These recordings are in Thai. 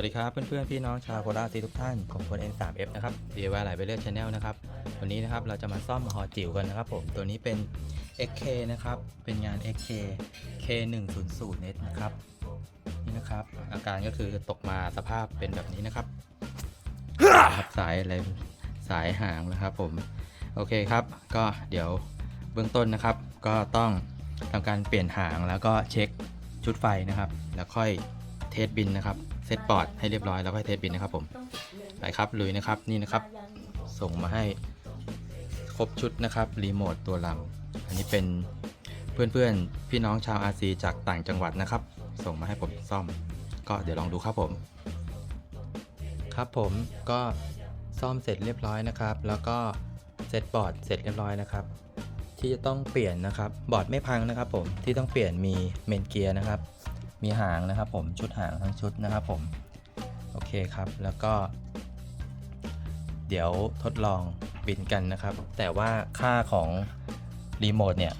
วัสดีครับเพื่อนๆพี่น้องชาวโคราชทุกท่านผมคน N3F นะครับ DIY หลายไปเรื่อย Channel นะครับวันนี้นะครับเราจะมาซ่อมฮอจิ๋วกันนะครับผมตัวนี้เป็น XK นะครับเป็นงาน XK K100 Net นะครับนี่นะครับอาการก็คือตกมาสภาพเป็นแบบนี้นะครับรบสายอะไรสายหางนะครับผมโอเคครับ ก็เดี๋ยวเบื้องต้นนะครับ ก็ต้องทำการเปลี่ยนหางแล้วก็เช็คชุดไฟนะครับ แล้วค่อยเทสบินนะครับ ซตปอร์ดให้เรียบร้อยแล้วค่อยเทสบินนะครับผมไปครับลุยนะครับนี่นะครับ ส่งมาให้ครบชุดนะครับรีโมทตัวลำอันนี้เป็นเพื่อนๆ พี่น้องชาวอาซีจากต่างจังหวัดนะครับ ส่งมาให้ผมซ่อม ก็เดี๋ยวลองดูครับผม ครับผมก็ซ่อมเสร็จเรียบร้อยนะครับ แล้วก็เซตบอร์ดเสร็จเรียบร้อยนะครับ ที่จะต้องเปลี่ยนนะครับบอร์ดไม่พังนะครับ ผมที่ต้องเปลี่ยนมีเมนเกียร์นะครับ มีหางนะครับผมชุดหางทั้งชุดนะครับผมโอเคครับแล้วก็ เดี๋ยวทดลองบินกันนะครับ แต่ว่าค่าของรีโมทเนี่ย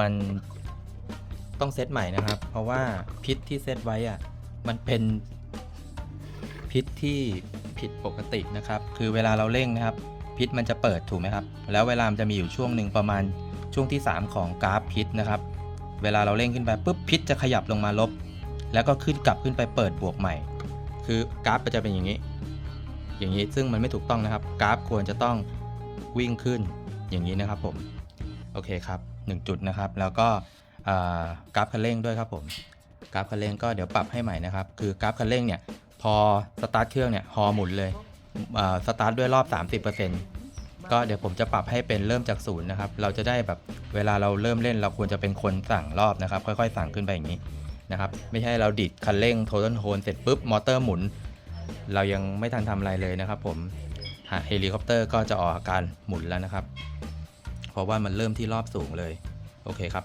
มันต้องเซตใหม่นะครับ เพราะว่าพิษที่เซตไว้อะมันเป็นพิษที่ผิดปกตินะครับ คือเวลาเราเร่งนะครับ พิษมันจะเปิดถูกไหมครับ แล้วเวลามันจะมีอยู่ช่วงหนึ่งประมาณช่วงที่ 3 ของกราฟพิษนะครับ เวลาเราเร่งขึ้นไปปุ๊บพิษจะขยับลงมาลบ แล้วก็ขึ้นกลับขึ้นไปเปิดบวกใหม่ คือกราฟจะเป็นอย่างนี้ อย่างนี้ซึ่งมันไม่ถูกต้องนะครับ กราฟควรจะต้องวิ่งขึ้นอย่างนี้นะครับผมโอเคครับ 1 จุดนะครับ แล้วก็กราฟคันเร่งด้วยครับผมกราฟคันเร่งก็เดี๋ยวปรับให้ใหม่นะครับ คือกราฟคันเร่งเนี่ยพอสตาร์ทเครื่องเนี่ยฮอหมุนเลยสตาร์ทด้วยรอบ 30%ก็เดี๋ยวผมจะปรับให้เป็นเริ่มจากศูนย์นะครับ เราจะได้แบบเวลาเราเริ่มเล่นเราควรจะเป็นคนสั่งรอบนะครับ ค่อยๆ สั่งขึ้นไปอย่างนี้ นะครับ ไม่ใช่เราดิดคันเร่งโทนโทนเสร็จปุ๊บมอเตอร์หมุน เรายังไม่ทันทำอะไรเลยนะครับ ผมเฮลิคอปเตอร์ก็จะออกอาการหมุนแล้วนะครับ เพราะว่ามันเริ่มที่รอบสูงเลย โอเคครับ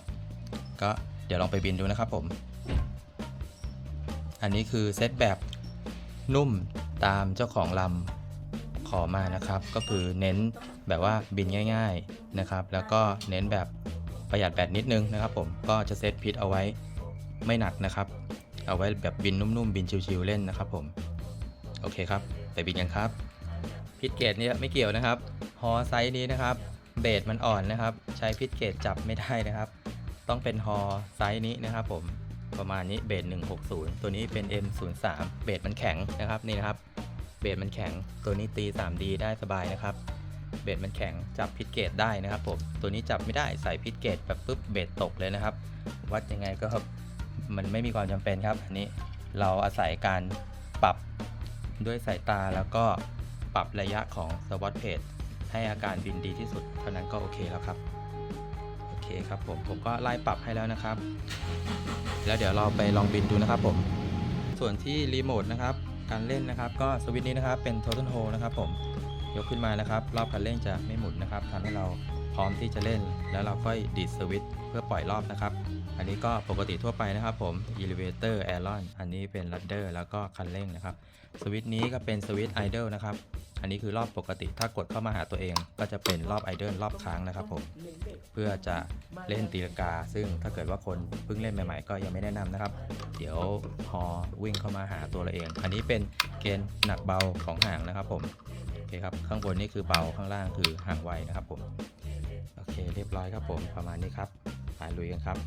ก็เดี๋ยวลองไปบินดูนะครับผม อันนี้คือเซตแบบนุ่มตามเจ้าของลำขอมานะครับ ก็คือเน้นแบบว่าบินง่าย ๆนะครับ แล้วก็เน้นแบบประหยัดแบตนิดนึงนะครับ ผมก็จะเซตพิษเอาไว้ ไม่หนักนะครับ เอาไว้แบบบินนุ่มๆ บินชิวๆเล่นนะครับผมโอเคครับ ไปบินกันครับ พิษเกตเนี่ยไม่เกี่ยวนะครับ ฮอไซส์นี้นะครับ เบสมันอ่อนนะครับ ใช้พิษเกตจับไม่ได้นะครับ ต้องเป็นฮอไซส์นี้นะครับ ผมประมาณนี้เบส160 ตัวนี้เป็น M03 เบสมันแข็งนะครับนี่นะครับ เบสมันแข็งตัวนี้ตี 3D ได้สบายนะครับ เบสมันแข็งจับพิษเกตได้นะครับผมตัวนี้จับไม่ได้ใส่พิษเกตแบบปุ๊บเบสตกเลยนะครับ วัดยังไงก็ มันไม่มีความจำเป็นครับอันนี้เราอาศัยการปรับด้วยสายตาแล้วก็ปรับระยะของสวอตเพจให้อาการบินดีที่สุดเท่านั้นก็โอเคแล้วครับโอเคครับผมผมก็ไล่ปรับให้แล้วนะครับ แล้วเดี๋ยวเราไปลองบินดูนะครับผมส่วนที่รีโมทนะครับการเล่นนะครับก็สวิตช์นี้นะครับเป็น total hold นะครับผมยกขึ้นมานะครับ รอบคันเร่งจะไม่หมุนนะครับทำให้เรา พร้อมที่จะเล่น แล้วเราก็ดีดสวิตช์เพื่อปล่อยรอบนะครับ อันนี้ก็ปกติทั่วไปนะครับผม elevator aileron อันนี้เป็น rudder แล้วก็คันเร่งนะครับ สวิตช์นี้ก็เป็นสวิตช์ idle นะครับ อันนี้คือรอบปกติถ้ากดเข้ามาหาตัวเองก็จะเป็นรอบ idle รอบค้างนะครับผม เพื่อจะเล่นตีลกา ซึ่งถ้าเกิดว่าคนเพิ่งเล่นใหม่ๆ ก็ยังไม่แนะนำนะครับ เดี๋ยวฮอวิ่งเข้ามาหาตัวเราเอง อันนี้เป็นเกณฑ์หนักเบาของหางนะครับผม เคครับ ข้างบนนี่คือเบาข้างล่างคือห่างไวนะครับผม โอเคเรียบร้อยครับผมประมาณนี้ครับไปลุยกันครับ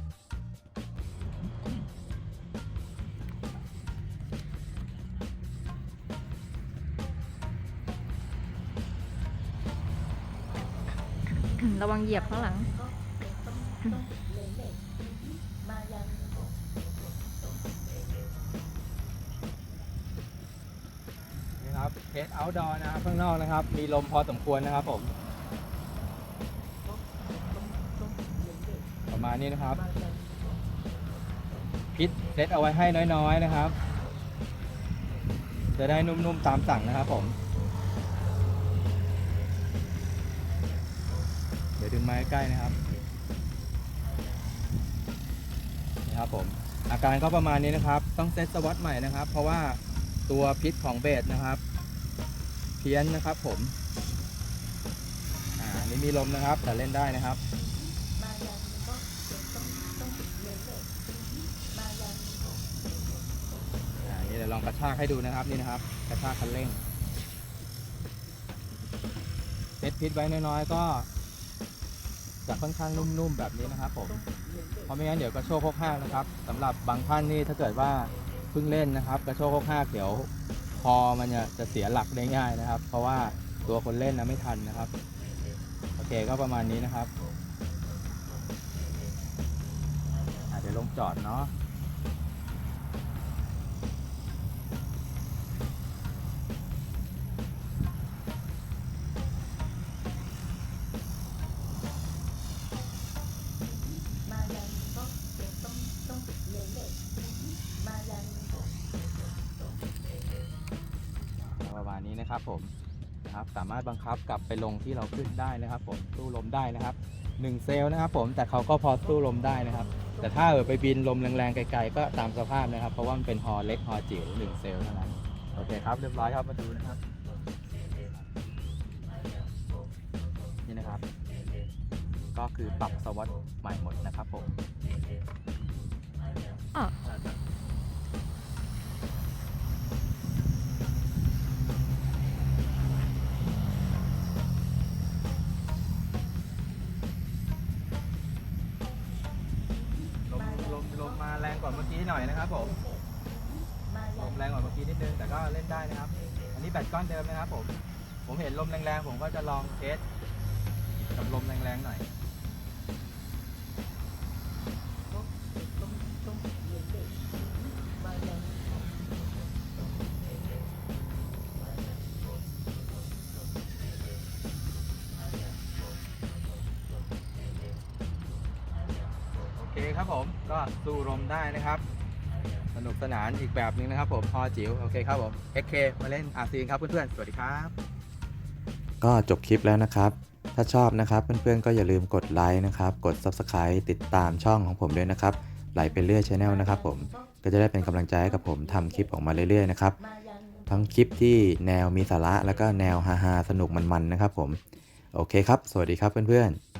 ระวังเหยียบข้างหลัง เทสเอาท์ดอร์นะครับข้างนอกนะครับ มีลมพอสมควรนะครับผม ประมาณนี้นะครับ พิษเซตเอาไว้ให้น้อยๆนะครับ จะได้นุ่มๆตามสั่งนะครับผม เดี๋ยวดึงไม้ใกล้นะครับนี่ครับผมอาการก็ประมาณนี้นะครับ ต้องเซตสวอตใหม่นะครับ เพราะว่าตัวพิษของเบสนะครับ เพี้ยนนะครับผม อ่านี่มีลมนะครับ แต่เล่นได้นะครับอ่านี่เดี๋ยวลองกระชากให้ดูนะครับนี่นะครับ กระชากคันเร่งเซตพิษไว้น้อยๆก็จะค่อนข้างนุ่มๆแบบนี้นะครับผม เพราะไม่งั้นเดี๋ยวกระโชกโคกห้านะครับสำหรับบางท่านนี่ถ้าเกิดว่าเพิ่งเล่นนะครับ กระโชกโคกห้าเดี๋ยว คอมันจะจะเสียหลักได้ง่ายนะครับ เพราะว่าตัวคนเล่นนะไม่ทันนะครับ โอเคก็ประมาณนี้นะครับอะเดี๋ยวลงจอดเนาะ นี้นะครับผมนะครับสามารถบังคับกลับไปลงที่เราขึ้นได้นะครับ ผมสู้ลมได้นะครับ1เซลล์นะครับ ผมแต่เขาก็พอสู้ลมได้นะครับ แต่ถ้าเออไปบินลมแรงๆไกลๆก็ตามสภาพนะครับ เพราะว่ามันเป็นฮอเล็กฮอจิ๋ว1เซลล์เท่านั้นโอเคครับเรียบร้อยครับมาดูนะครับนี่นะครับ ก็คือปรับสวอตใหม่หมดนะครับผม กว่าเมื่อกี้หน่อยนะครับผมลมแรงกว่าเมื่อกี้นิดนึงแต่ก็เล่นได้นะครับ อันนี้แบตก้อนเดิมนะครับผม ผมเห็นลมแรงๆผมก็จะลองเทสกับลมแรงๆหน่อย เคครับผมก็สู้ลมได้นะครับ สนุกสนานอีกแบบหนึงนะครับผมพอจิ๋วโอเคครับผม XK มาเล่นอาซีนครับเพื่อนๆ สวัสดีครับ ก็จบคลิปแล้วนะครับ ถ้าชอบนะครับเพื่อนๆก็อย่าลืมกดไลค์นะครับกด Subscribe ติดตามช่องของผมด้วยนะครับไหลไปเรื่อยช n แนลนะครับผมก็จะได้เป็นกำลังใจให้กับผมทำคลิปออกมาเรื่อยๆนะครับทั้งคลิปที่แนวมีสาระแล้วก็แนวฮาๆสนุกมันๆนะครับผม โอเคครับ สวัสดีครับเพื่อนๆ